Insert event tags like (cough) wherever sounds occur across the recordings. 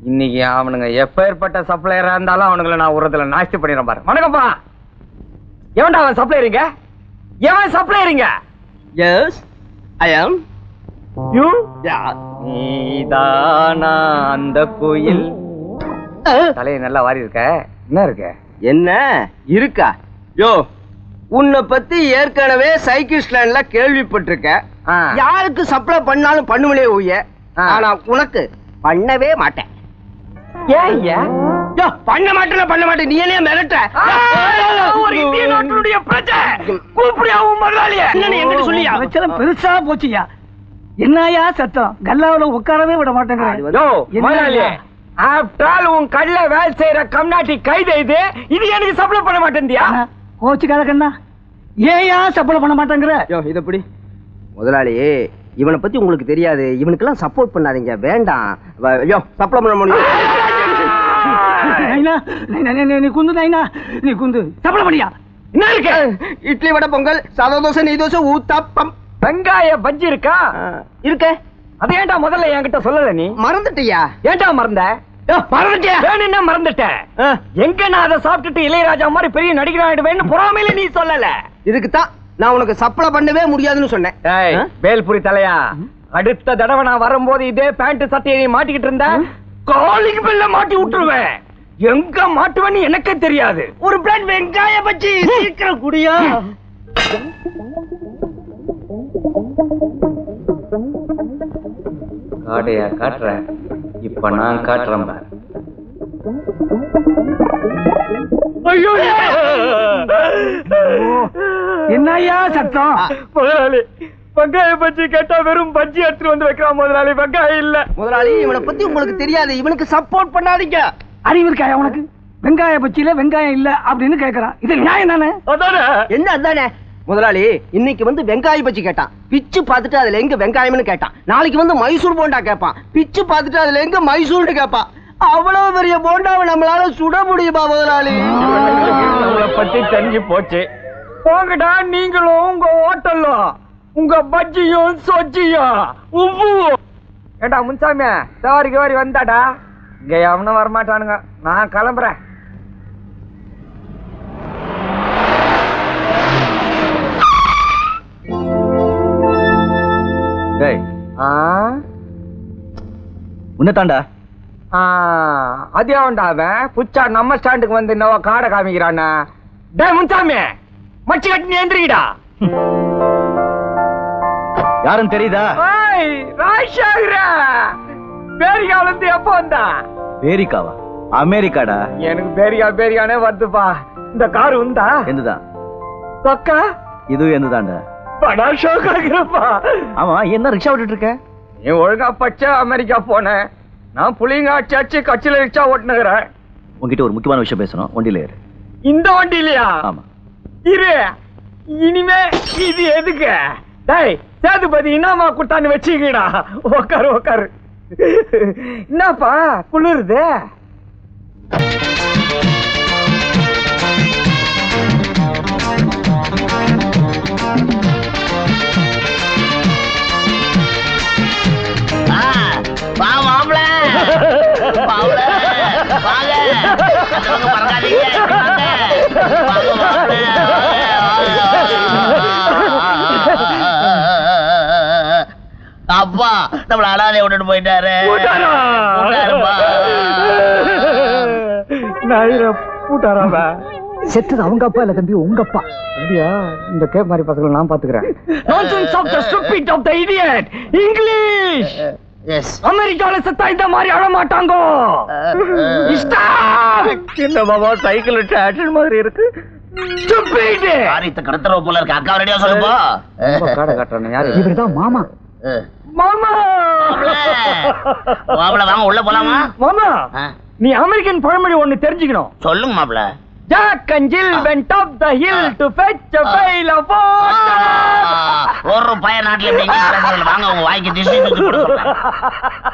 இன்னைக்கு அவனுங்க எப்பேற்பட்ட சப்ளையரா இருந்தாலும் அவனுங்களை நான் உரத்துல நாஸ்தி பண்ணிடுறேன் பாரு. வணக்கம்ப்பா. எவன்டா அவன் சப்ளையரிங்க எவன் சப்ளையரிங்க எஸ் ஐ ஆம் யூ நீதானா அந்த கோயில்? தலையை நல்லா வாரி இருக்க. என்ன இருக்க? என்ன? இருக்கா? யோ உன்னை பத்தி ஏற்கனவே சைக்கிள் ஸ்டாண்ட்ல கேள்விப்பட்டிருக்கேன். யாருக்கு சப்ளை பண்ணாலும் பண்ணுவனே ஊய ஆ. ஆனா உனக்கு பண்ணவே மாட்டேன். பண்ண மாட்டேன் பண்ண மாட்டேன். நீ என்ன மிரட்ட ஒரு இந்திய நாட்டினுடைய பிரஜை. கூப்பிடியா உன் முதலாளிய? என்னன்னு என்கிட்ட சொல்லியா? பிரச்சனை பெருசா போச்சுயா என்னயா சத்தம்? கல்லாவில உட்காரவே விட மாட்டேங்கிற யோ என்ன முதலாளி ஐயா? ஆஃப்டர் ஆல் உன் கல்ல வேலை செய்யற கம்நாட்டி கைது இது. இது எனக்கு சப்ளை பண்ண மாட்டேன்டியா கோச்சுக்காத கண்ணா. ஏயா சப்பளை பண்ண மாட்டேங்கிற? யோ இத பிடி. முதலாளி இவனை பத்தி உங்களுக்கு தெரியாது. இவனுக்கெல்லாம் சப்போர்ட் பண்ணாதீங்க. வேண்டாம். வ- யோ சப்ளை பண்ண முடியும். நைனா, நைனா, நைனா, நீ குந்து நைனா நீ குந்து. சப்பளை பண்ணியா? என்ன இருக்கு? இட்லி வடை பொங்கல் சாதா தோசை நெய் தோசை ஊத்தாப்பம். வெங்காய பஜ்ஜி இருக்கா? இருக்க. அது ஏன்டா முதல்ல என்கிட்ட சொல்லல நீ? மறந்துட்டியா? ஏன்டா மறந்த? மறந்துட்டேன் ஆ, எங்க நான் அதை சாப்பிட்டுட்டு இளையராஜா மாதிரி பெரிய நடிகர் ஆயிடுவேன்னு பொறாமையில நீ சொல்லல. இதுக்கு தான் நான் உனக்கு சப்ளை பண்ணவே முடியாதுன்னு சொன்னேன்? வேல்புரி தலையா? அடுத்த தடவை நான் வரும்போது இதே பேண்ட் சட்டையை நீ மாட்டிக்கிட்டு இருந்த காலிங் பெல்ல மாட்டி விட்டுருவேன். எங்க மாட்டுவேன்னு எனக்கே தெரியாது. ஒரு பிளேட் வெங்காய பச்சி சீக்கிரம் குடியா? காடையா காட்டுறேன் இப்ப நான் காட்டுறேன் என்னய்யா சத்தம்? முதலாளி வெங்காய பஜ்ஜி கேட்டா வெறும் பஜ்ஜி எடுத்துட்டு வந்து வைக்கிறான் முதலாளி. வெங்காயம் இல்ல. முதலாளி இவனை பத்தி உங்களுக்கு தெரியாது. இவனுக்கு சப்போர்ட் பண்ணாதீங்க. அறிவு இருக்காயா உனக்கு? வெங்காய பச்சியில வெங்காயம் இல்ல அப்படின்னு கேக்குறான் இது நியாயம் தானே? என்ன அதானே? முதலாளி இன்னைக்கு வந்து வெங்காய பச்சி கேட்டான். பிச்சு பார்த்துட்டு அதுல எங்க வெங்காயம்னு கேட்டான். நாளைக்கு வந்து மைசூர் போண்டா கேட்பான். பிச்சு பார்த்துட்டு அதுல எங்க மைசூர்னு கேட்பான். அவ்வளவு பெரிய போண்டாவை நம்மளால சுட முடியுமா முதலாளி? நம்மளை பத்தி தெரிஞ்சு போச்சு. போங்கடா நீங்களும் உங்க ஹோட்டலும் உங்க பஜ்ஜியும் சொஜ்ஜியும் உப்பும் ஏண்டா முன்சாமி சவாரி கவாரி வந்தாடா. இங்க எவனும் வரமாட்டானுங்க. நான் கிளம்புறேன். உன்னதாண்டா அது அவன்டா அவன். புச்சா நம்ம ஸ்டாண்டுக்கு வந்து என்னவோ காடை காமிக்கிறானா டேய் முன்சாமி மச்சி கட்டி நீ எந்திரிக்கடா. யாருன்னு தெரியுதா? ஏய் ராஜசேகர. பேரிகால இருந்து எப்போ வந்தா? பேரிக்காவா? அமெரிக்காடா? எனக்கு பேரிகா பேரிகானே வருதுப்பா. இந்த கார் உண்டா? என்னதான் சொக்கா? இதுவும் என்னதாண்டா? படா ஷோக் ஆகிறப்பா ஆமா என்ன ரிக்ஷா விட்டுட்டு இருக்க நீ ஒழுங்கா பச்சை அமெரிக்கா போனேன் நான் புளிங்க அச்சாச்சு கட்சியில ரிக்ஷா ஓட்டுனுகிறேன் உன்கிட்ட ஒரு முக்கியமான விஷயம் பேசணும். வண்டியில ஏறு. இந்த வண்டி இல்லையா ஆமா. இரு. இனிமே இது எதுக்கு? டேய் சேதுபதி என்னமா குட்டான்னு வச்சுக்கடா. உக்காரு உக்காரு. என்னப்பா குளிருது? அப்பா நம்மள அனாதை விட்டுட்டு போயிட்டாரு. பூட்டாரா? செத்தது அவங்க அப்பா இல்ல தம்பி உங்க அப்பா. அப்படியா இந்த கேப் மாதிரி பசங்களை நான் பாத்துக்கிறேன். Nonsense of the stupid of the idiot English yes அமெரிக்கால செத்தா இந்த மாதிரி அழ மாட்டாங்க. பாபா சைக்கிள் ஆக்ஷன் மாதிரி இருக்கு? ஸ்டூபிட் காரியத்தை கடத்துறவ போல இருக்கு. அக்கா ரெடியா சொல்லுப்பா. காடை காட்டுறானே யாரு? இவர்தான் மாமா. மாமா! மாப்பிள! வாங்க உள்ள போலாமா? மாமா! நீ அமெரிக்கன் பழமொழி ஒண்ணு தெரிஞ்சுக்கணும். சொல்லுங்க மாப்பிள. ஒரு நாட்டுல எப்படி வாங்க உங்க வாய்க்கு திசை தூக்கி.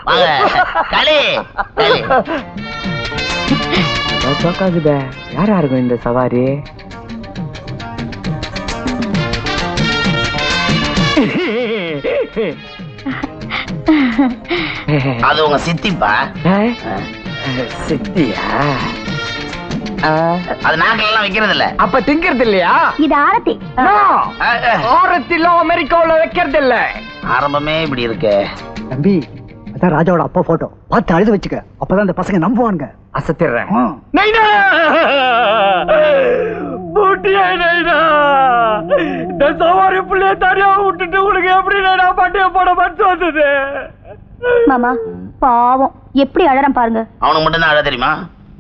வாங்க களி களி. சோக்காகுதே யாரா இருக்கும் இந்த சவாரி? (laughs) (laughs) அது உங்க சித்திப்பா? சித்தியா? ஆ, அது நாக்கில எல்லாம் வைக்கிறது இல்ல அப்ப திங்கிறது இல்லையா இது ஆரத்தி. ஆரத்திலும் அமெரிக்காவுல வைக்கிறது இல்ல ஆரம்பமே இப்படி இருக்கு. தம்பி அதான் ராஜாவோட அப்பா போட்டோ பார்த்து அழுது வச்சுக்க. அப்பதான் இந்த பசங்க நம்புவானுங்க. அசத்திடுறேன். நைனா! பூட்டியா நைனா! இந்த சவாரி புள்ளைய தனியா விட்டுட்டு உனக்கு எப்படி நைனா பட்டிய போட மனசு வந்தது? மாமா பாவம். எப்படி அழறான் பாருங்க. அவனுக்கு மட்டும்தான் அழ தெரியுமா?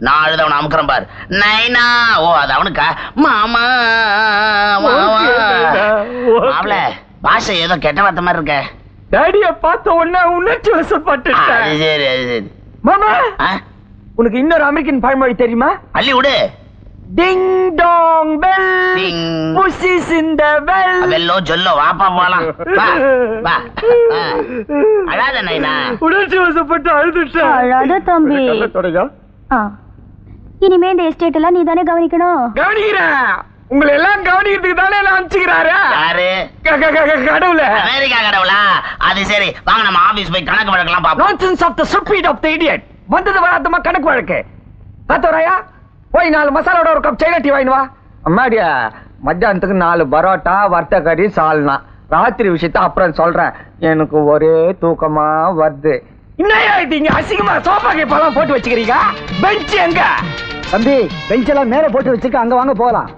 நான் அழுத அவனை அமுக்கிறேன் பாரு. நைனா! ஓ அது அவனுக்கா? மாமா! மாமா. மாப்ள பாஷை ஏதோ கெட்ட வார்த்தை மாதிரி இருக்க. டேடிய பார்த்த உடனே உணர்ச்சி வசப்பட்டுட்டேன் சரி அது சரி மாமா? உனக்கு இன்னொரு அமெரிக்கன் பழமொழி தெரியுமா அள்ளி விடு டிங் டாங் பெல் டிங். புஷிஸ் இந்த பெல் வெள்ளோ சொல்லோ வாப்பா போலாம் வா வா. அழாத நைனா உணர்ச்சி வசப்பட்டு அழுதுட்டேன் அழாத தம்பி. தொடங்க. ஆ. இனிமே இந்த எஸ்டேட் எல்லாம் நீ தானே கவனிக்கணும் கவனிக்கிறேன் உங்களை எல்லாம் கவனிக்கிறதுக்கு தானே நான் அனுப்பிச்சுக்கிறாரு? யாரு? க- க- க- கடவுள. அமெரிக்கா கடவுளா? அது சரி. வாங்க நம்ம ஆபீஸ் போய் கணக்கு வழக்கெல்லாம் பாப்போம் nonsense of the stupid of the idiot வந்தது வராதமா கணக்கு வழக்கு. காத்தோராயா போய் நாலு மசாலோட ஒரு கப் சைனா டீ வாங்கிட்டு வா. அம்மாடியா மத்தியானத்துக்கு நாலு பரோட்டா வறுத்த கறி சால்னா. ராத்திரி விஷயத்த அப்புறம் சொல்றேன். எனக்கு ஒரே தூக்கமா வருது. என்னையா இது இங்க அசிங்கமா சோஃபா கேப்பெல்லாம் போட்டு வச்சுக்கிறீங்க? பெஞ்ச் எங்க? தம்பி பெஞ்ச் எல்லாம் மேல போட்டு வச்சிருக்க அங்க வாங்க போலாம்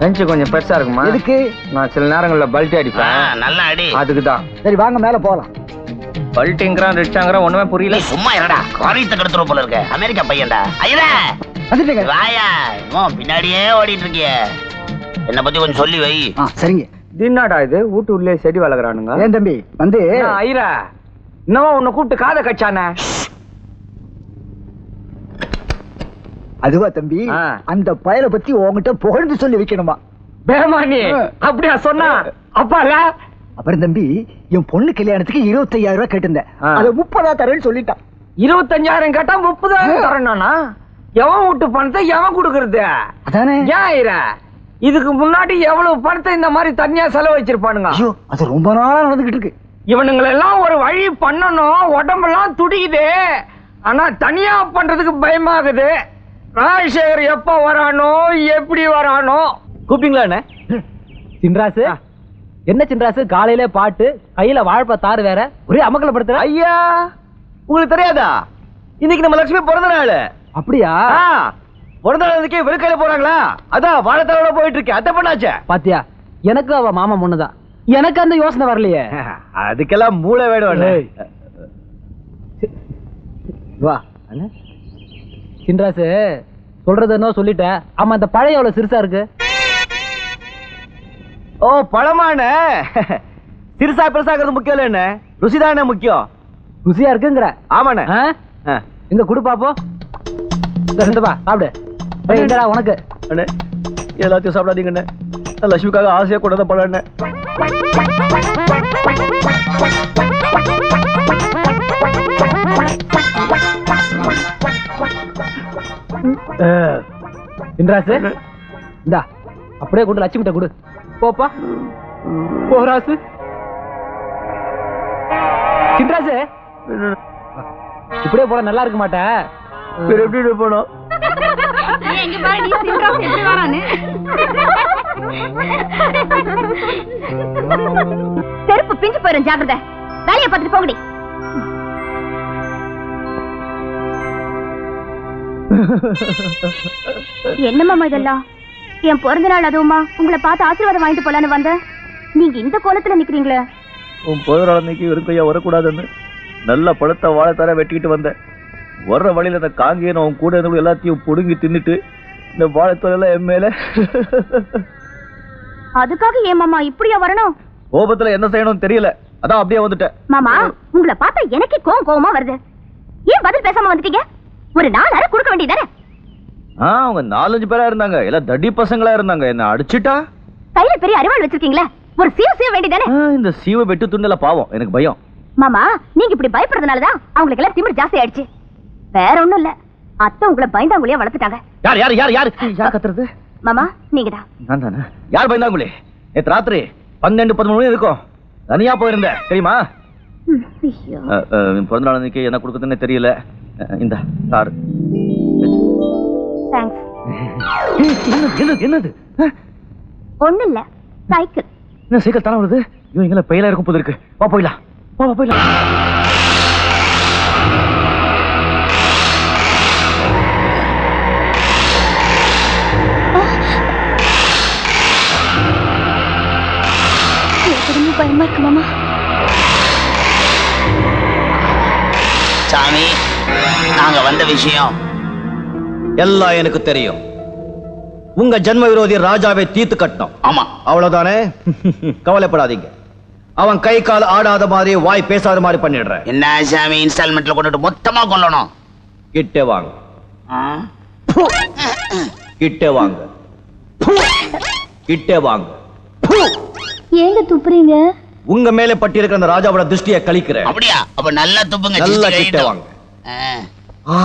பெஞ்ச் கொஞ்சம் பெருசா இருக்குமா? எதுக்கு? நான் சில நேரங்கள்ல பல்ட்டி அடிப்பேன். நல்ல அடி. அதுக்கு தான் சரி வாங்க மேல போலாம். பல்ட்டிங்கிறான் ரிச்சாங்கிறான் ஒண்ணுமே புரியல. சும்மா இருடா. காரியத்தை கெடுத்துரும் போல இருக்க. அமெரிக்கா பையன்டா ஐயா வந்துட்டீங்க. வாயா. இன்னும் பின்னாடியே ஓடிட்டு இருக்கிய. என்ன பத்தி கொஞ்சம் சொல்லி வை. சரிங்க. தின்னாடா இது? வீட்டு உள்ளே செடி வளர்க்குறானுங்க. ஏன் தம்பி? வந்து ஐரா என்னவோ உன்னை கூப்பிட்டு காதை கச்சானே அதுவா தம்பி. அந்த பயலை பத்தி உன்கிட்ட புகழ்ந்து சொல்லி வைக்கணுமா? பேமானி. அப்படியா சொன்னா? அப்பால அப்புறம் தம்பி என் பொண்ணு கல்யாணத்துக்கு இருபத்தையாயிரம் ரூபாய் கேட்டிருந்தேன். அதை முப்பதா தரேன்னு சொல்லிட்டான். இருபத்தஞ்சாயிரம் கேட்டா முப்பதாயிரம் தரணும்னா எவன் வீட்டு பணத்தை எவன் கொடுக்கறது? அதானே. ஏன் இதுக்கு முன்னாடி எவ்வளவு பணத்தை இந்த மாதிரி தனியா செலவு வச்சிருப்பானுங்க அது ரொம்ப நாளா நடந்துகிட்டு இருக்கு. இவனுங்களெல்லாம் ஒரு வழி பண்ணணும். உடம்பெல்லாம் துடிக்குது. ஆனா தனியா பண்றதுக்கு பயமாகுது. ராஜசேகர் எப்ப வரானோ எப்படி வரானோ. கூப்பிட்டீங்களா என்ன? சின்ராசு? என்ன சின்ராசு? காலையில பாட்டு கையில வாழைப்பா தாறு வேற. ஒரே அமக்கலப்படுத்துற? ஐயா! உங்களுக்கு தெரியாதா? இன்னைக்கு நம்ம லட்சுமி பிறந்த நாள். அப்படியா? பிறந்த நாளுக்கே வெறுக்கையில போறாங்களா? அதான் வாழைத்தாரோட போயிட்டு இருக்கேன் அத்தை பண்ணாச்சே? பாத்தியா எனக்கு அவ மாமா முன்னதான் எனக்கு அந்த யோசனை வரலையே. அதுக்கெல்லாம் மூளை வேணும். வா. அண்ணே. சின்ராசு சொல்றது என்ன சொல்லிட்ட. ஆமா இந்த பழைய எவ்வளவு சிறுசா இருக்கு? ஓ பழமான? சிறுசா பெருசாகிறது முக்கியம் இல்ல என்ன? ருசிதானே முக்கியம்? ருசியா இருக்குங்கிற. ஆமாண்ணே. ஆ? ஆ. எங்க குடு பாப்போம் இந்த ரெண்டு பா சாப்பிடு. இந்தடா உனக்கு? அண்ணே எல்லாத்தையும் சாப்பிடாதீங்கண்ணே. லட்சுமிக்காக ஆசையா கொண்டு பழண்ணே சின்ராசு இந்தா அப்படியே கொண்டு லட்சுமிட்ட கொடு. போப்பா. போ ராசு. சின்ராசு இப்படியே போட நல்லா இருக்க மாட்டே. வேற எப்படி போனோம் செருப்பு பிஞ்சு போயிரும் ஜாக்கிரதை. வேலையை பார்த்துட்டு போகடி என்ன மாமா இதெல்லாம்? என் பிறந்த நாள் அதுவுமா? உங்களை பார்த்து ஆசீர்வாதம் வாங்கிட்டு போலான்னு வந்தேன். நீங்க இந்த கோலத்துல நிக்கிறீங்களே? உன் பிறந்த அன்னைக்கு வெறும் கையா வரக்கூடாதுன்னு நல்ல பழுத்த வாழைத்தார வெட்டிக்கிட்டு வந்தேன். வர்ற வழியில இந்த காங்கேயன் உன் கூட இருந்தவங்க எல்லாத்தையும் புடுங்கி தின்னுட்டு இந்த வாழைத்தாரெல்லாம் என் மேல. அதுக்காக ஏன் மாமா இப்படியா வரணும்? கோபத்துல என்ன செய்யணும்னு தெரியல. அதான் அப்படியே வந்துட்டேன். மாமா உங்களை பார்த்தா எனக்கே கோவம் கோவமா வருது. ஏன் பதில் பேசாம வந்துட்டீங்க? ஒரு நாலு அரை கொடுக்க வேண்டியதானே ஆ அவங்க நாலஞ்சு பேரா இருந்தாங்க. எல்லாம் தடி பசங்களா இருந்தாங்க. என்ன அடிச்சிட்டா? கையில பெரிய அறிவாள் வச்சிருக்கீங்களே? ஒரு சீவ சீவ வேண்டியதானே இந்த சீவ வெட்டு துண்டல பாவம். எனக்கு பயம். மாமா நீங்க இப்படி பயப்படுறதுனாலதான் அவங்களுக்கு எல்லாம் திமிர் ஜாஸ்தி ஆயிடுச்சு. வேற ஒண்ணும் இல்ல. அத்தை உங்களை பயந்தாங்குழியா வளர்த்துட்டாங்க. யார் யார் யார் யார்? யார் கத்துறது? மாமா நீங்கதான். நான் தானே? யார் பயந்தாங்குளி நேத்து ராத்திரி பன்னெண்டு பதிமூணு மணி இருக்கும். தனியா போயிருந்தேன். தெரியுமா? பிறந்த நாள் அன்னைக்கு என்ன கொடுக்குதுன்னு தெரியல. இந்த சார் என்னது என்னது? ஒண்ணு இல்ல சைக்கிள் என்ன சைக்கிள் தானே வருது ஐயோ எங்களை பெயிலா இருக்கும் போது இருக்கு. வா போயிடலாம். வா வா, போயிடலாம். பயமா நாங்க வந்த விஷயம். எல்லாம் எனக்கு தெரியும். உங்க ஜன்ம விரோதி ராஜாவை தீர்த்து கட்டணும் ஆமா. அவ்வளவுதானே? (laughs) கவலைப்படாதீங்க. அவன் கை கால் ஆடாத மாதிரி வாய் பேசாத மாதிரி பண்ணிடுறேன். என்ன சாமி இன்ஸ்டால்மெண்ட்ல கொண்டுட்டு மொத்தமா கொல்லணும்? கிட்டே வாங்க? கிட்டே வாங்க. கிட்டே வாங்க. ஏங்க துப்புறீங்க? உங்க மேலே பட்டி இருக்கிற அந்த ராஜாவோட திருஷ்டியை கழிக்கிறேன். அப்படியா? அப்ப நல்லா துப்புங்க நல்லா கிட்டே. வாங்க. ஆ.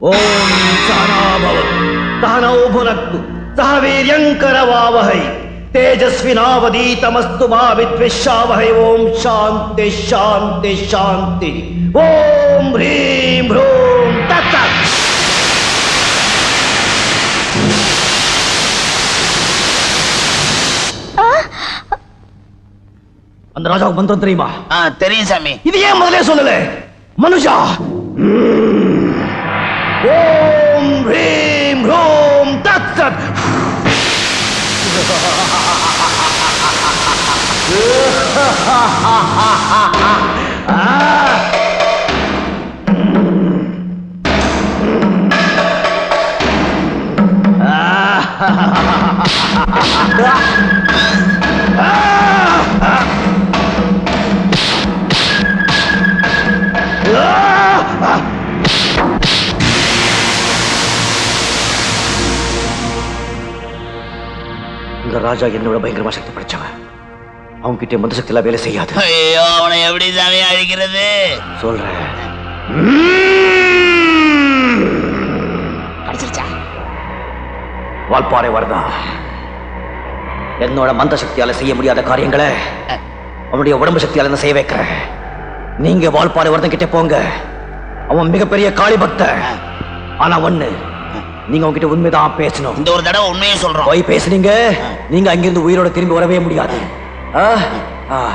ஓம் சானாபவத் தானோ புனக்து சஹ வீரியங்கரவாவஹை தேஜஸ்வினாவதீதமஸ்து மா வித்விஷாவஹை ஓம் சாந்தி சாந்தி சாந்தி ஓம் ஹ்ரீம் அந்த ராஜாவுக்கு மந்திரம் தெரியுமா? ஆ, தெரியும் சாமி. இது ஏன் முதலே சொல்லல? மனுஷா. ஓம் ஹ்ரீம் ஹ்ரோம் தத் தத் இந்த ராஜா என்னோட பயங்கரமா சக்தி படைச்சவன். அவங்க கிட்ட மந்த சக்தி எல்லாம் வேலை செய்யாது. ஐயோ அவனை எப்படி சாமி அழிக்கிறது? சொல்றேன். கிடைச்சிருச்சா வால்பாறை வரதா. என்னோட மந்த சக்தியால செய்ய முடியாத காரியங்களை அவனுடைய உடம்பு சக்தியால செய்ய வைக்கிறேன். நீங்க வால்பாறை வரதன் கிட்ட போங்க. அவன் மிகப்பெரிய காளி பக்தன் ஆனா ஒண்ணு நீங்க அவன்கிட்ட உண்மைதான் பேசணும். இந்த ஒரு தடவை உண்மையை சொல்றோம். போய் பேசுனீங்க நீங்க அங்கிருந்து உயிரோட திரும்பி வரவே முடியாது. ஆ? ஆ.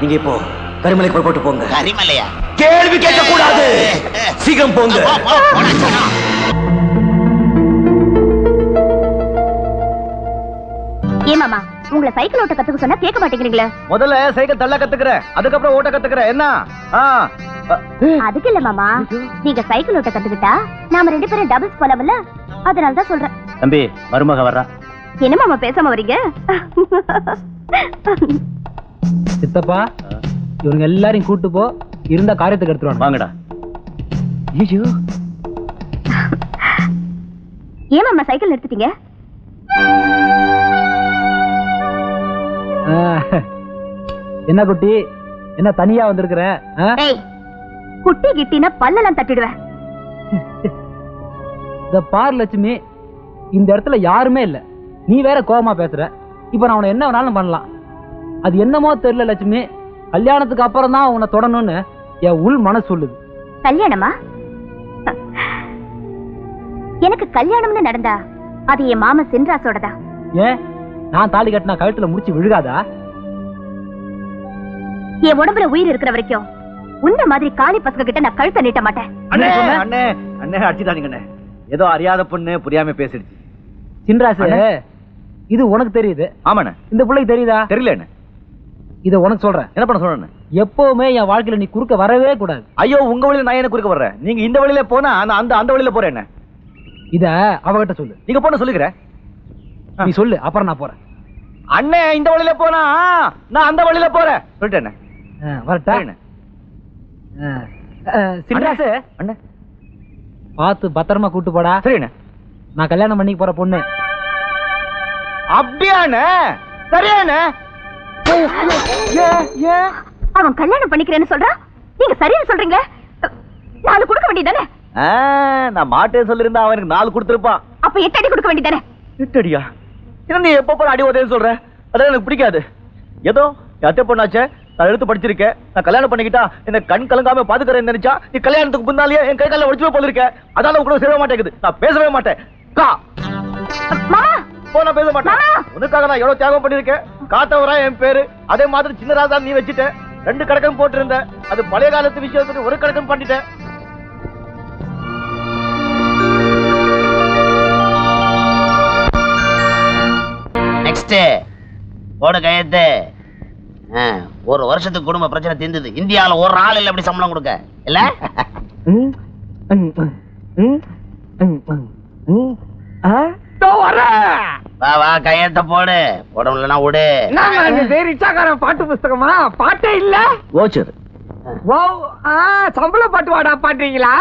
நீங்க இப்போ கரிமலை புறப்பட்டு போங்க. கரிமலையா? கேள்வி கேட்க கூடாது சீக்கிரம் போங்க. உங்களை சைக்கிள் ஓட்ட கத்துக்க சொன்னா கேட்க மாட்டேங்கிறீங்களே? முதல்ல சைக்கிள் தள்ள கத்துக்கிறேன் அதுக்கப்புறம் ஓட்ட கத்துக்கிறேன் என்ன? அதுக்கு இல்ல மாமா. நீங்க சைக்கிள் ஓட்ட கத்துக்கிட்டா நாம ரெண்டு பேரும் டபுள்ஸ் போலாம்ல? அதனால தான் சொல்றேன். தம்பி மருமக வர்றா. என்ன மாமா பேசாம வரீங்க? சித்தப்பா இவங்க எல்லாரையும் கூட்டு போ இருந்த காரியத்துக்கு எடுத்துருவாங்க வாங்கடா. ஐயோ. ஏன் மாமா சைக்கிள் எடுத்துட்டீங்க என்ன குட்டி? என்ன தனியா வந்திருக்கிற? குட்டி கிட்டினா பல்லெல்லாம் தட்டிடுவேன் இந்த பார் லட்சுமி இந்த இடத்துல யாருமே இல்ல. நீ வேற கோவமா பேசுற. இப்ப நான் உன்னை என்ன வேணாலும் பண்ணலாம். அது என்னமோ தெரியல லட்சுமி. கல்யாணத்துக்கு அப்புறம் தான் உன்னை தொடணும்னு என் உள் மனசு சொல்லுது. கல்யாணமா? எனக்கு கல்யாணம்னு நடந்தா அது என் மாமா சின்ராசோடதா ஏன்? நான் தாலி கட்டினா கழுத்துல முடிச்சு விழுகாதா? என் உடம்புல உயிர் இருக்கிற வரைக்கும் உன்ன மாதிரி காளி பசங்க கிட்ட நான் கழுத்தை நீட்ட மாட்டேன். அண்ணே? அண்ணே அண்ணே அடிச்சுட்டானுங்க அண்ணே ஏதோ அறியாத பொண்ணு புரியாம பேசிடுச்சு. சின்ராசு அண்ணே. இது உனக்கு தெரியுது. ஆமாண்ணே. இந்த பிள்ளைக்கு தெரியுதா? தெரியல என்ன இத உனக்கு சொல்றேன். என்ன பண்ண சொல்றேன் எப்பவுமே என் வாழ்க்கையில நீ குறுக்க வரவே கூடாது. ஐயோ உங்க வழியில நான் என்ன குறுக்க வர்றேன்? நீங்க இந்த வழியில போனா அந்த அந்த வழியில போறேன் என்ன இத அவகிட்ட சொல்லு. நீங்க போன சொல்லுகிறேன். நீ சொல்லு அப்புறம் நான் போறேன். அண்ணே இந்த வழியில போனா நான் அந்த வழியில போறேன். சொல்லிட்டேன் வரட்டா. சின்ராசு அண்ணே பார்த்து பத்திரமா கூட்டு போடா. சரிண்ணே நான் கல்யாணம் பண்ணிக்க போற பொண்ணு. அப்படியாண்ணே சரியாண்ணே அவன் கல்யாணம் பண்ணிக்கிறேன்னு சொல்றான் நீங்க சரின்னு சொல்றீங்க. நாலு கொடுக்க வேண்டியதானே? நான் மாட்டேன்னு சொல்லியிருந்தா அவனுக்கு நாலு கொடுத்துருப்பான். அப்ப எட்டு அடி கொடுக்க வேண்டியதானே? எட்டடியா என்ன நீ எப்ப அடி உதவி சொல்ற? அதெல்லாம் எனக்கு பிடிக்காது. ஏதோ அத்தை பொண்ணாச்சே நான் எடுத்து படிச்சிருக்கேன். நான் கல்யாணம் பண்ணிக்கிட்டா என்ன கண் கலங்காம பாத்துக்கிறேன்னு நினைச்சா நீ கல்யாணத்துக்கு முன்னாலேயே என் கை கால உடச்சுவே போல இருக்க அதால கூட சேர மாட்டேங்குது. நான் பேசவே மாட்டேன். கா. நான் பேச மாட்டேன். உனக்காக நான் எவ்வளவு தியாகம் பண்ணிருக்கேன் காத்தவரா என் பேரு. அதே மாதிரி சின்ன ராஜா நீ வச்சுட்ட ரெண்டு கணக்கம் போட்டிருந்த அது பழைய காலத்து விஷயத்துக்கு ஒரு கணக்கம் பண்ணிட்டேன். நெக்ஸ்ட் போடு கையெழுத்து. ஒரு வருஷத்துக்கு குடும்ப பிரச்சனை தீர்ந்தது இந்தியாவுல ஒரு ஆள் இல்ல அப்படி சம்பளம் கொடுக்க? இல்ல. வா வா கையெழுத்த போடு. முடியலன்னா விடு. ரிச்சாக்காரன் பாட்டு புஸ்தகமா? பாட்டே இல்ல? ஓச்சர் சம்பள பாட்டு வாடா பாடுறீங்களா?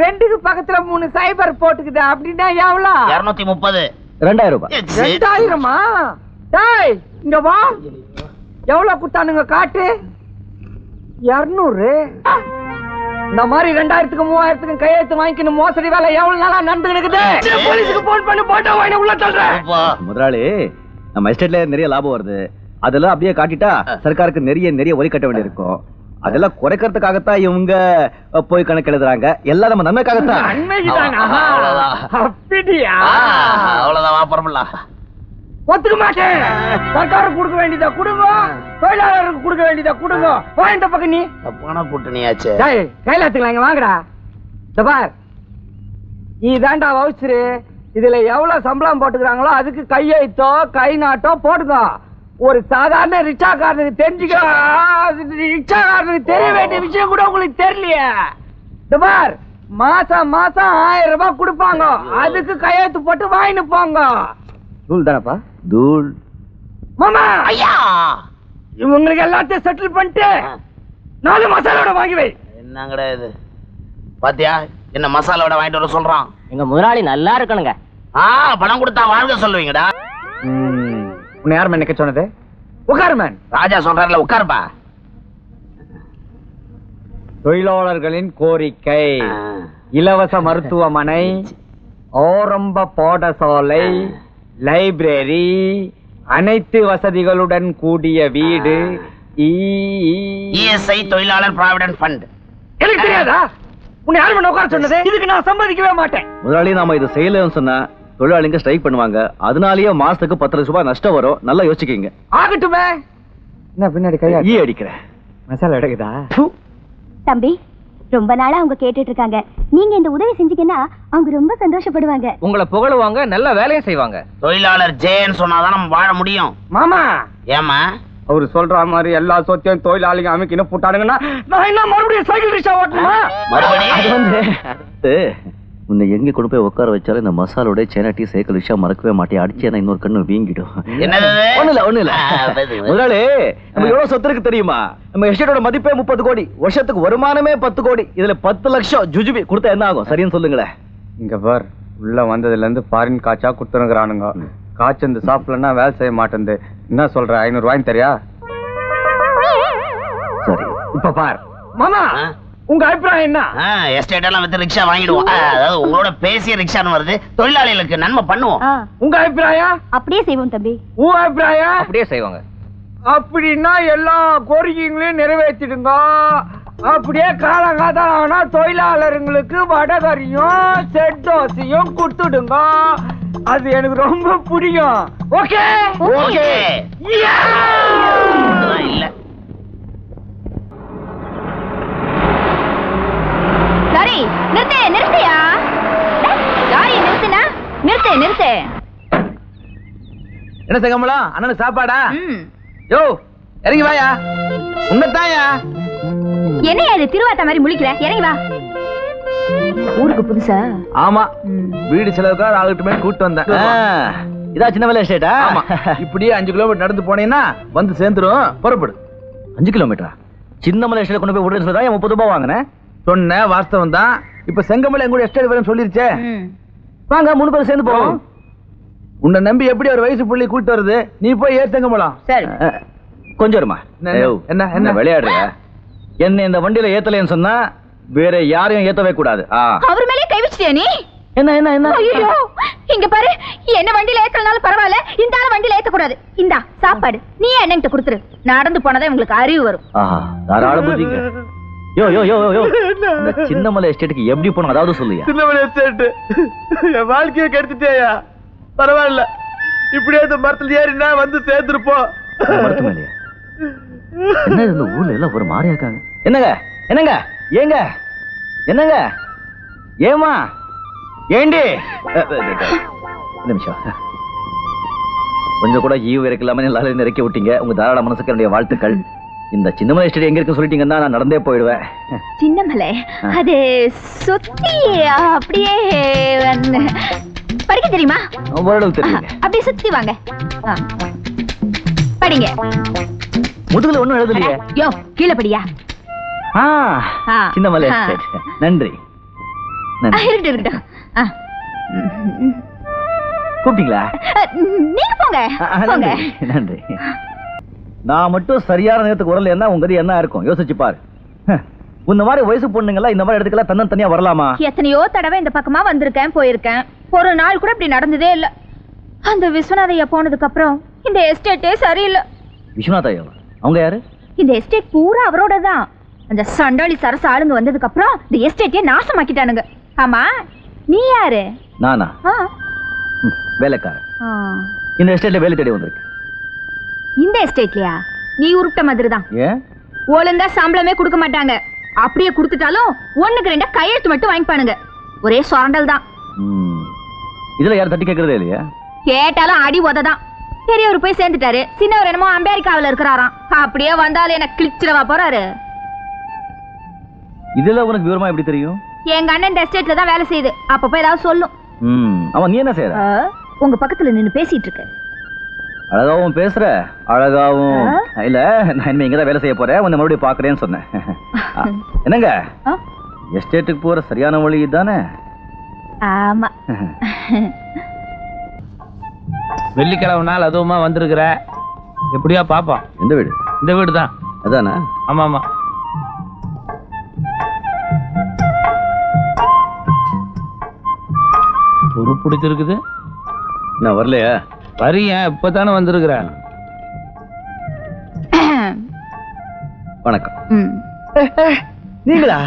ரெண்டுக்கு பக்கத்துல மூணு சைபர் போட்டுக்குது அப்படின்னா எவ்வளோ? இருநூத்தி முப்பது. ரெண்டாயிரம் ரூபாய். ரெண்டாயிரமா? டேய் இங்க வா. எவ்வளவு குத்தானுங்க காட்டு? இருநூறு. இந்த மாதிரி ரெண்டாயிரத்துக்கு மூவாயிரத்துக்கு கையெழுத்து வாங்கிக்கணும் மோசடி வேலை எவ்வளவு நாளா நடந்து இருக்குது போலீஸுக்கு போன் பண்ணி போட்டோ வாங்கி உள்ள இப்போ முதலாளி நம்ம எஸ்டேட்ல நிறைய லாபம் வருது. அதெல்லாம் அப்படியே காட்டிட்டா சர்க்காருக்கு நிறைய நிறைய வரி கட்ட வேண்டியிருக்கும். அதெல்லாம் குறைக்கிறதுக்காகத்தான் இவங்க போய் கணக்கு எழுதுறாங்க. எல்லாம் நம்ம நன்மைக்காகத்தான். அவ்வளவுதான். வாப்பரமில்ல ஒத்துக்க மாட்டேன். சர்க்காருக்கு கொடுக்க வேண்டியதா கொடுங்க. தொழிலாளருக்கு கொடுக்க வேண்டியதா கொடுங்க. வா இந்த பக்கம் நீ. தப்பான கூட்டணியாச்சு டேய் கையில எடுத்துக்கலாம் இங்க வாங்கடா. இந்த பார். இதாண்டா வவுச்சரு. இதுல எவ்வளவு சம்பளம் போட்டுக்கிறாங்களோ அதுக்கு கையெழுத்தோ கை நாட்டோ போடுங்க ஒரு சாதாரண ரிக்ஷாக்காரனுக்கு தெரிஞ்சுக்க ரிக்ஷாக்காரனுக்கு தெரிய வேண்டிய விஷயம் கூட உங்களுக்கு தெரியலையே. இந்த பார் மாசம் மாசம் ஆயிரம் ரூபாய் கொடுப்பாங்க. அதுக்கு கையெழுத்து போட்டு வாங்கிட்டு போங்க. தூள் தானப்பா? தூள். மாமா! ஐயா! இவங்களுக்கு எல்லாத்தையும் செட்டில் பண்ணிட்டு நாலு மசாலோட வாங்கி வை. என்னங்கடா இது? பாத்தியா? என்ன மசாலாவோட வாங்கிட்டு வர சொல்றான்? எங்க முதலாளி நல்லா இருக்கணுங்க. ஆ பணம் கொடுத்தா வாழ்க சொல்லுவீங்கடா. உன்னை யார் நிக்க சொன்னது? உட்காரு மேன். ராஜா சொல்றாருல உட்காருப்பா. தொழிலாளர்களின் கோரிக்கை. இலவச மருத்துவமனை ஆரம்ப பாடசாலை லைப்ரரி அனைத்து வசதிகளுடன் கூடிய வீடு ஈ- இஎஸ்ஐ தொழிலாளர் ப்ராவிடன்ட் ஃபண்ட் எனக்கு தெரியாதா? உன்னை யார் உட்கார சொன்னது? இதுக்கு நான் சம்மதிக்கவே மாட்டேன். முதலாளி நாம இது செய்யலன்னு சொன்னா தொழிலாளிங்க ஸ்ட்ரைக் பண்ணுவாங்க. அதனாலயே மாசத்துக்கு பத்து லட்சம் ரூபாய் நஷ்டம் வரும். நல்லா யோசிச்சுக்கீங்க. ஆகட்டுமே. என்ன பின்னாடி கையா ஈ அடிக்கிறேன். மசாலா எடுக்குதா? தம்பி ரொம்ப நாளா அவங்க கேட்டுட்டு இருக்காங்க. நீங்க இந்த உதவி செஞ்சீங்கன்னா அவங்க ரொம்ப சந்தோஷப்படுவாங்க. உங்களை புகழுவாங்க நல்ல வேலையும் செய்வாங்க. தொழிலாளர் ஜேன்னு சொன்னாதான் நம்ம வாழ முடியும். மாமா! ஏமா அவரு சொல்ற மாதிரி எல்லா சொத்தையும் தொழிலாளிங்க அமைக்கின்னு போட்டானுங்கன்னா நான் என்ன மறுபடியும் சைக்கிள் ரிக்ஷா ஓட்டணுமா? மறுபடியும்? அது வந்து அது, உன்னை எங்க கொண்டு போய் உட்கார வச்சாலும் இந்த மசாலோட சேனாட்டி சைக்கிள் விஷயம் மறக்கவே மாட்டேன். அடிச்சேன்னா இன்னொரு கண்ணு வீங்கிடும்? ஒண்ணு இல்ல ஒண்ணு இல்ல. முதலாளி நம்ம எவ்வளவு சொத்து இருக்கு தெரியுமா? நம்ம எஸ்டேட்டோட மதிப்பே முப்பது கோடி. வருஷத்துக்கு வருமானமே பத்து கோடி. இதுல பத்து லட்சம் ஜுஜுபி. கொடுத்தா என்ன ஆகும்? சரின்னு சொல்லுங்களேன். இங்க பார் உள்ள வந்ததுல இருந்து ஃபாரின் காய்ச்சா குடுத்துருங்கிறானுங்க காய்ச்சி இந்த சாப்பிடலன்னா வேலை செய்ய மாட்டேங்குது என்ன சொல்ற? ஐநூறு ரூபாய் தெரியா? சரி. இப்ப பார். மாமா? உங்க அபிப்பிராயம் என்ன? எஸ்டேட் எல்லாம் வித்து ரிக்ஷா வாங்கிடுவோம். அதாவது உங்களோட பேசிய ரிக்ஷான்னு வருது. தொழிலாளிகளுக்கு நன்மை பண்ணுவோம். உங்க அபிப்பிராயம்? அப்படியே செய்வோம் தம்பி. உன் அபிப்பிராயம்? அப்படியே செய்வாங்க. அப்படின்னா எல்லா கோரிக்கைகளையும் நிறைவேற்றிடுங்க. அப்படியே காலங்காதம் ஆனா தொழிலாளர்களுக்கு வடகரியும் செட் தோசையும் கொடுத்துடுங்க. அது எனக்கு ரொம்ப பிடிக்கும். ஓகே? ஓகே. இல்ல. சரி நிறுத்து நிறுத்தியா? காரியை நிறுத்துனா? நிறுத்து நிறுத்து. என்ன செங்கமலம் அண்ணனுக்கு சாப்பாடா. யோ இறங்கி வாயா. உன்னதாயா என்னையா இது திருவாத்த மாதிரி முழிக்கிற? இறங்கி வா. ஊருக்கு புதுசா? ஆமா. வீடு செலவுக்காக ஆகட்டுமே கூட்டு வந்தேன். இதா சின்ன வேலை எஸ்டேட்டா ஆமா. இப்படியே அஞ்சு கிலோமீட்டர் நடந்து போனீங்கன்னா வந்து சேர்ந்துரும். புறப்படு. அஞ்சு கிலோமீட்டரா சின்ன மலை எஸ்டேட் கொண்டு போய் விடுறேன்னு சொல்லி தான் முப்பது ரூபாய் வாங்கினேன். சொன்ன வாஸ்தவம் தான். இப்ப செங்கமலை எங்கூட எஸ்டேட் வரேன்னு சொல்லிருச்சே. வாங்க மூணு பேரும் சேர்ந்து போவோம். உன்னை நம்பி எப்படி ஒரு வயசு புள்ளி கூட்டு வருது? நீ போய் ஏர் செங்கமலம். சரி. கொஞ்சம் இருமா. என்ன, என்ன? விளையாடுறியா என்ன இந்த வண்டியில ஏத்தலைன்னு சொன்னா வேற யாரையும் ஏத்தவே கூடாது. அவர் மேலே கை வச்சிட்டியா நீ? என்ன என்ன என்ன? ஐயோ இங்க பாரு. என்ன வண்டியில ஏத்தலனாலும் பரவாயில்ல. இந்த ஆள வண்டியில ஏத்த கூடாது இந்தா சாப்பாடு. நீ என்னங்கிட்ட கொடுத்துரு. நடந்து போனதா உங்களுக்கு அறிவு வரும். ஆஹா தாராள புத்திங்க யோ யோ யோ யோ, யோ இந்த சின்னமலை எஸ்டேட்டுக்கு எப்படி போகணும் அதாவது சொல்லுயா சின்னமலை எஸ்டேட் என் வாழ்க்கையை கெடுத்துட்டேயா பரவாயில்ல. இப்படியே இந்த மரத்துல ஏறினா வந்து சேர்ந்துருப்போம். என்ன இந்த ஊர்ல எல்லாம் ஒரு மாதிரியா இருக்காங்க? என்னங்க? என்னங்க? ஏங்க? என்னங்க? ஏமா ஏண்டி? நிமிஷம். கொஞ்சம் கூட ஈவு இறக்கலாம எல்லாரும் இறக்கி விட்டீங்க. உங்க தாராள மனசுக்கு என்னுடைய வாழ்த்துக்கள். இந்த சின்னமலை எஸ்டேட் எங்க இருக்கு சொல்லிட்டீங்கன்னா நான் நடந்தே போயிடுவேன். சின்னமலை? அது சுத்தி அப்படியே படிக்க தெரியுமா? ஓரளவு தெரியுங்க. அப்படியே சுத்தி வாங்க. படிங்க. முதுகுல ஒண்ணும் எழுதலையே. யோ கீழே படியா. சின்னமலை நன்றி. கூப்பிட்டீங்களா? நீங்க போங்க. நன்றி. நான் மட்டும் சரியான நேரத்துக்கு வரல என்ன உங்க என்ன இருக்கும்? யோசிச்சு பாரு. இந்த மாதிரி வயசு பொண்ணுங்களா இந்த மாதிரி இடத்துக்கெல்லாம் தன்னன் தனியா வரலாமா? எத்தனையோ தடவை இந்த பக்கமா வந்திருக்கேன் போயிருக்கேன். ஒரு நாள் கூட இப்படி நடந்ததே இல்ல. அந்த விஸ்வநாதையா போனதுக்கு அப்புறம் இந்த எஸ்டேட்டே சரியில்லை. விஸ்வநாத் ஐயா அவங்க யாரு? இந்த எஸ்டேட் பூரா அவரோட தான் அந்த சண்டாளி சரசு ஆளுங்க வந்ததுக்கு அப்புறம் இந்த எஸ்டேட்டே நாசமாக்கிட்டானுங்க. ஆமா நீ யாரு? நானா? வேலைக்காரன். இந்த எஸ்டேட்ல வேலை தேடி வந்திருக்கு இந்த எஸ்டேட்லயா? நீ உருப்பிட்ட மாதிரி தான் ஒழுங்கா சம்பளமே கொடுக்க மாட்டாங்க. அப்படியே கொடுத்துட்டாலும் ஒண்ணுக்கு ரெண்டா கையெழுத்து மட்டும் வாங்கிப்பானுங்க. ஒரே சுரண்டல் தான் இதுல யாரும் தட்டி கேட்கறதே இல்லையா? கேட்டாலும் அடி உததான். பெரியவர் போய் சேர்ந்துட்டாரு. சின்னவர் என்னமோ அமெரிக்காவுல இருக்கிறாராம். அப்படியே வந்தாலும் என்ன கிழிச்சிடவா போறாரு? இதுல உனக்கு விவரமா எப்படி தெரியும்? எங்க அண்ணன் எஸ்டேட்ல தான் வேலை செய்யுது. அப்பப்போ ஏதாவது சொல்லும். அவன் நீ என்ன செய்யற உங்க பக்கத்துல நின்னு பேசிட்டு இருக்கு. அழகாவும் பேசுற அழகாவும். இல்ல நான் இனிமே இங்கதான் வேலை செய்ய போறேன். உன்னை மறுபடியும் பாக்குறேன்னு சொன்னேன். என்னங்க? எஸ்டேட்டுக்கு போற சரியான வழி தானே ஆமா. வெள்ளிக்கிழமை நாள் அதுவுமா வந்திருக்கிற. எப்படியா பாப்போம்? எந்த வீடு? இந்த வீடு தான் அதானே? ஆமா ஆமா துரு பிடிச்சிருக்குது. நான் வரலையா? வரியா இப்பதானே வந்திருக்கிற வணக்கம். நீங்களா?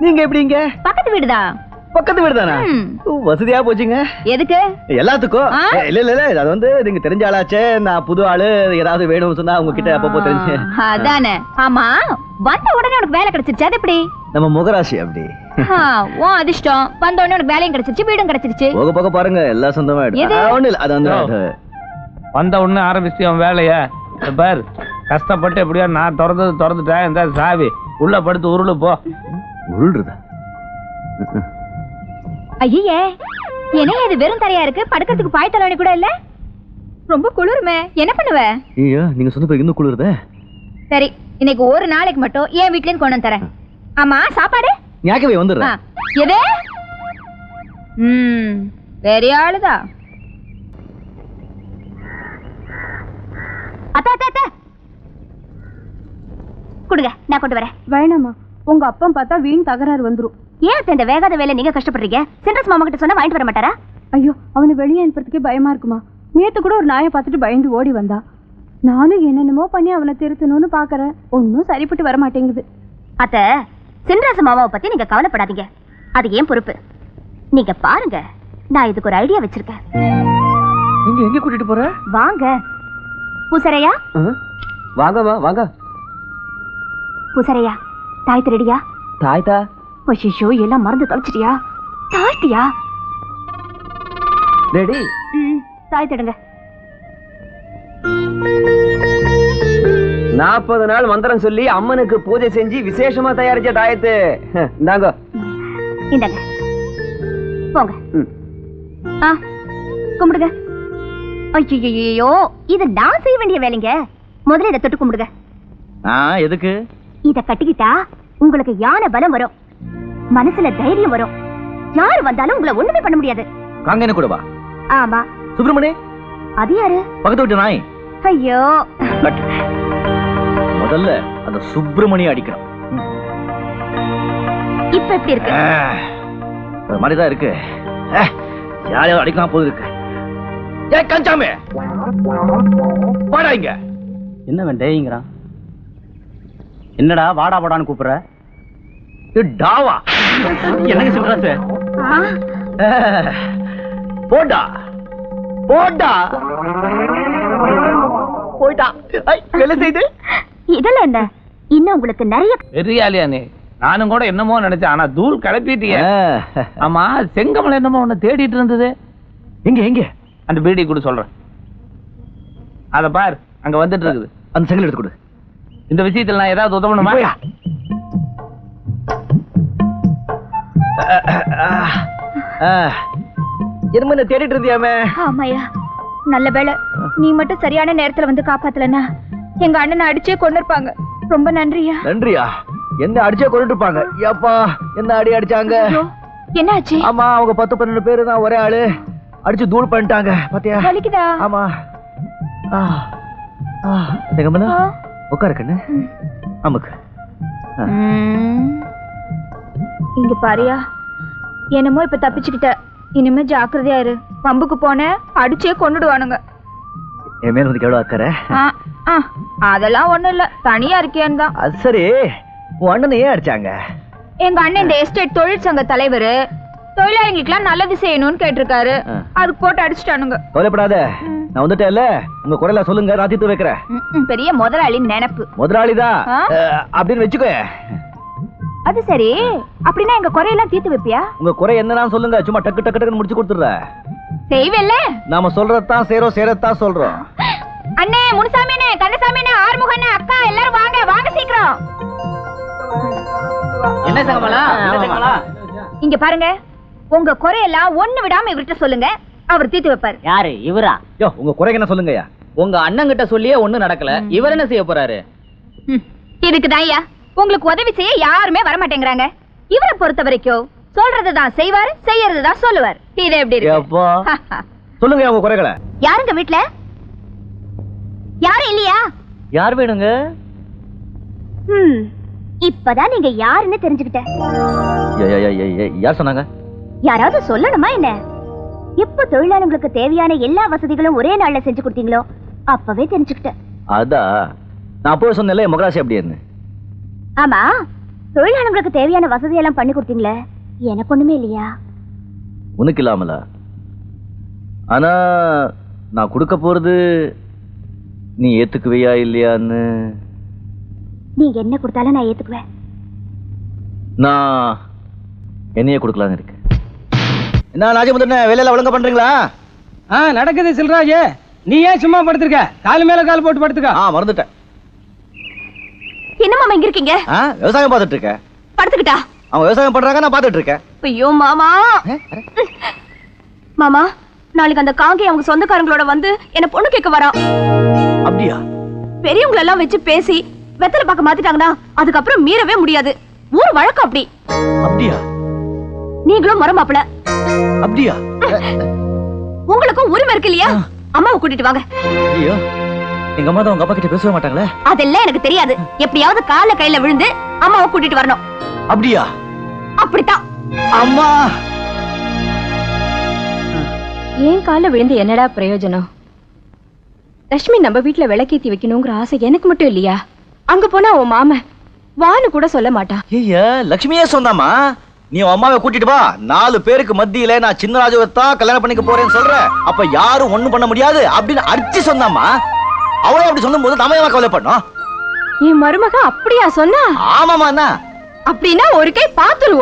நீங்க எப்படிங்க பக்கத்து வீடுதான் பக்கத்து வீடு தானா ம். வசதியா போச்சுங்க. எதுக்கு? எல்லாத்துக்கும். இல்ல இல்ல இல்ல அது வந்து நீங்க தெரிஞ்ச ஆளாச்சே. நான் புது ஆளு ஏதாவது வேணும்னு சொன்னா உங்ககிட்ட அப்பப்போ தெரிஞ்சு. அதானே. ஆமா. வந்த உடனே உனக்கு வேலை கிடைச்சிருச்சு? அது எப்படி? நம்ம முகராசி அப்படி. உன் அதிர்ஷ்டம். வந்த உடனே உனக்கு வேலையும் கிடைச்சிருச்சு வீடும் கிடைச்சிருச்சு. போக போக பாருங்க எல்லாம் சொந்தமா எது? ஒண்ணு இல்ல அது வந்து வந்த உடனே ஆரம்பிச்சு அவன் வேலைய. இந்த பார் கஷ்டப்பட்டு எப்படியா நான் திறந்தது திறந்துட்டேன் இந்த சாவி உள்ள படுத்து உருளு போ. உருள்றதா? ஐயே என்ன இது வெறும் தரையா இருக்கு? படுக்கிறதுக்கு பாய் தலைவணி கூட இல்ல? ரொம்ப குளிருமே என்ன பண்ணுவ? ஐயோ நீங்க சொந்த போய் இன்னும் குளிருதே? சரி இன்னைக்கு ஒரு நாளைக்கு மட்டும் என் வீட்ல இருந்து கொண்டு வந்து தரேன். ஆமா சாப்பாடு? ஞாக்கவே வந்துடுறேன். எது? ம் பெரிய ஆளுதா? அத்தா அத்தா அத்தா. கொடுங்க நான் கொண்டு வரேன். வேணாமா உங்க அப்பா பார்த்தா வீண் தகராறு வந்துரும். ஏன் அத்தை இந்த வேகாத வேலை நீங்க கஷ்டப்படுறீங்க? சென்ட்ரஸ் மாமா கிட்ட சொன்னா வாங்கிட்டு வர மாட்டாரா? ஐயோ அவனை வெளியே அனுப்புறதுக்கே பயமா இருக்குமா? நேத்து கூட ஒரு நாயை பார்த்துட்டு பயந்து ஓடி வந்தா. நானும் என்னென்னமோ பண்ணி அவனை திருத்தணும்னு பாக்குறேன். ஒன்னும் சரிப்பட்டு வர மாட்டேங்குது அத்த சென்ட்ரஸ் மாமாவை பத்தி நீங்க கவலைப்படாதீங்க. அது ஏன் பொறுப்பு? நீங்க பாருங்க நான் இதுக்கு ஒரு ஐடியா வச்சிருக்கேன். நீங்க எங்க கூட்டிட்டு போற? வாங்க. பூசரையா? வாங்கம்மா வாங்க பூசரையா தாய்த்து ரெடியா தாய்தா ஐயோ எல்லாம் மறந்து தொலைச்சிட்டியா? தாழ்த்தியா ரெடி. ம் தாய்த்திடுங்க நாற்பது நாள் மந்திரம் சொல்லி அம்மனுக்கு பூஜை செஞ்சு விசேஷமா தயாரிச்ச தாயத்து. இந்தாங்க. இந்தாங்க. போங்க. ஆ கும்பிடுங்க. ஐயோ இது நான் செய்ய வேண்டிய வேலைங்க. முதல்ல இதை தொட்டு கும்பிடுங்க. ஆ எதுக்கு? இத கட்டிக்கிட்டா உங்களுக்கு யானை பலம் வரும். மனசுல தைரியம் வரும். யார் வந்தாலும் உங்களை ஒண்ணுமே பண்ண முடியாது. காங்கன்னு கூட வா. ஆமா. சுப்பிரமணி அது யாரு? பக்கத்து வீட்டு நாய். ஐயோ. முதல்ல அந்த சுப்பிரமணி அடிக்கணும். இப்ப எப்படி இருக்கு? ஒரு மாதிரிதான் இருக்கு. யாரையாவது அடிக்கலாம் போது இருக்கு ஏ கஞ்சாமே! வாடா இங்க. என்ன வேண்டேங்கிறான் என்னடா வாடா வாடான்னு கூப்பிடுற? இது டாவா. என்னங்க சொல்ற போடா. போடா. போயிட்டா. ஐ, வேலை செய்து? இதெல்லாம் என்ன? இன்னும் உங்களுக்கு நிறைய பெரியாலியா நீ நானும் கூட என்னமோ நினைச்சேன். ஆனா தூள் கிளப்பிட்டிய ஆமா செங்கமல் என்னமோ உன்னை தேடிட்டு இருந்தது. எங்க எங்க? அந்த பீடி கூட சொல்றேன். அத பார் அங்க வந்துட்டு இருக்குது. அந்த செங்கல் எடுத்து கொடு. இந்த விஷயத்துல நான் ஏதாவது உதவணுமா? என்ன தேடிட்டு இருந்தியாமே? ஆமாயா நல்ல வேளை. நீ மட்டும் சரியான நேரத்துல வந்து காப்பாத்தலனா? எங்க அண்ணனை அடிச்சே கொண்டு இருப்பாங்க ரொம்ப நன்றியா? நன்றியா? என்ன அடிச்சே கொண்டுட்டு இருப்பாங்க ஏப்பா என்ன அடி அடிச்சாங்க? என்னாச்சு? ஆமா அவங்க பத்து பன்னெண்டு பேரு தான் ஒரே ஆளு. அடிச்சு தூள் பண்ணிட்டாங்க பாத்தியா? வலிக்குதா? ஆமா. ஆ. உட்காரு கண்ணு. நமக்கு ம். இங்க பாரியா. என்னமோ இப்ப தப்பிச்சுக்கிட்ட. இனிமே ஜாக்கிரதையா இரு. பம்புக்கு போன அடிச்சே கொண்டுடுவானுங்க என் மேல எவ்வளவு அக்கறை ஆ, அதெல்லாம் ஒண்ணும் இல்ல. தனியா இருக்கேன்னு தான். அது சரி. உன் ஏன் அடிச்சாங்க? எங்க அண்ணன் இந்த எஸ்டேட் தொழிற்சங்க தலைவர் தொழிலாளிகளுக்கெல்லாம் நல்லது செய்யணும்னு கேட்டிருக்காரு. அதுக்கு போட்டு அடிச்சுட்டானுங்க. கவலைப்படாத. நான் வந்துட்டேன்ல உங்க குறையில சொல்லுங்க நான் தீர்த்து வைக்கிறேன். பெரிய முதலாளி நினைப்பு முதலாளிதான் அப்படின்னு வச்சுக்கோ அது சரி. அப்படின்னா எங்க குறையெல்லாம் தீர்த்து வைப்பியா? உங்க குறை என்னன்னு சொல்லுங்க. சும்மா டக்கு டக்கு டக்குன்னு முடிச்சு கொடுத்துடுற செய்வேல்ல? நாம சொல்றதுதான் செய்றோம் செய்யறதுதான் சொல்றோம். (laughs) அண்ணே முனுசாமி அண்ணே கந்தசாமி அண்ணே ஆறுமுக அண்ணே அக்கா எல்லாரும் வாங்க வாங்க சீக்கிரம். என்ன சங்கமலா இங்க பாருங்க உங்க குறையெல்லாம் ஒண்ணு விடாம இவர்கிட்ட சொல்லுங்க. அவர் தீர்த்து வைப்பாரு. யாரு? இவரா? யோ உங்க குறை என்ன சொல்லுங்கய்யா? உங்க அண்ணன் கிட்ட சொல்லியே ஒண்ணும் நடக்கல. இவர் என்ன செய்ய போறாரு? ம், இதுக்குதான் ஐயா. உங்களுக்கு உதவி செய்ய யாருமே வர மாட்டேங்கிறாங்க இவரை பொறுத்த வரைக்கும் சொல்றதுதான் செய்வாரு செய்யறதுதான் சொல்லுவார். இது எப்படி இருக்கு? எப்பா? (laughs) சொல்லுங்க உங்க குறைகளை. யாருங்க வீட்ல? யாரும் இல்லையா? யார் வேணுங்க? இப்பதான் நீங்க யாருன்னு தெரிஞ்சுக்கிட்டேன். யார் சொன்னாங்க? யாராவது சொல்லணுமா என்ன? எப்ப தொழிலாளர்களுக்கு தேவையான எல்லா வசதிகளும் ஒரே நாள்ல செஞ்சு கொடுத்தீங்களோ அப்பவே தெரிஞ்சுக்கிட்டேன். அதா நான் அப்போ சொன்னேன்ல என் முகராசி அப்படின்னு ஆமா தொழிலாளர்களுக்கு தேவையான வசதி எல்லாம் பண்ணி கொடுத்தீங்களே எனக்கு ஒண்ணுமே இல்லையா? உனக்கு இல்லாமல? ஆனா நான் கொடுக்க போறது நீ ஏத்துக்குவியா இல்லையான்னு? நீங்க என்ன கொடுத்தாலும் நான் ஏத்துக்குவேன். நான் என்னையே கொடுக்கலான்னு இருக்கேன். என்ன ராஜமுந்திரன வேலையில ஒழுங்கா பண்றீங்களா? ஆ நடக்குது சில்ராஜ். நீ ஏன் சும்மா படுத்திருக்க? கால் மேல கால் போட்டு படுத்துக்க. ஆ மறந்துட்டேன். என்ன மாமா இங்க இருக்கீங்க? ஆ விவசாயம் பார்த்துட்டு இருக்கேன் படுத்துக்கிட்டா? அவன் விவசாயம் பண்றாங்க நான் பார்த்துட்டு இருக்கேன். ஐயோ மாமா. மாமா நாளைக்கு அந்த காங்கை அவங்க சொந்தக்காரங்களோட வந்து என்ன பொண்ணு கேட்க வரான் அப்படியா? பெரியவங்க எல்லாம் வச்சு பேசி வெத்தலை பார்க்க மாத்திட்டாங்கன்னா அதுக்கப்புறம் மீறவே முடியாது. ஊர் வழக்கம் அப்படி. அப்படியா? நீங்களும் மரமாப்பிள அப்படியா? உங்களுக்கும் உரிமை இருக்கு இல்லையா? அம்மாவை கூட்டிட்டு வாங்க. ஐயோ எங்க அம்மா தான் உங்க அப்பா கிட்ட பேசவே மாட்டாங்களே? அதெல்லாம் எனக்கு தெரியாது. எப்படியாவது கால கையில விழுந்து அம்மாவை கூட்டிட்டு வரணும். அப்படியா? அப்படித்தான். அம்மா! ஏன் கால விழுந்து என்னடா பிரயோஜனம்? லட்சுமி நம்ம வீட்ல விளக்கேத்தி வைக்கணுங்கிற ஆசை எனக்கு மட்டும் இல்லையா? அங்க போனா உன் மாமன் வான்னு கூட சொல்ல மாட்டான் ஐயா லட்சுமியே சொன்னாமா? நீ அம்மாவை கூட்டிட்டு வா. நாலு பேருக்கு மத்தியில நான் சின்னராஜுவை தான் கல்யாணம் பண்ணிக்க போறேன்னு சொல்ற. அப்ப யாரும் ஒண்ணும் பண்ண முடியாது அப்படின்னு அடிச்சு சொன்னாமா? அவளே அப்படி சொல்லும் போது நாம ஏன் கவலை பண்ணோம் என் மருமக அப்படியா சொன்னா? ஆமாமா அப்படின்னா ஒரு கை பாத்துருவோம்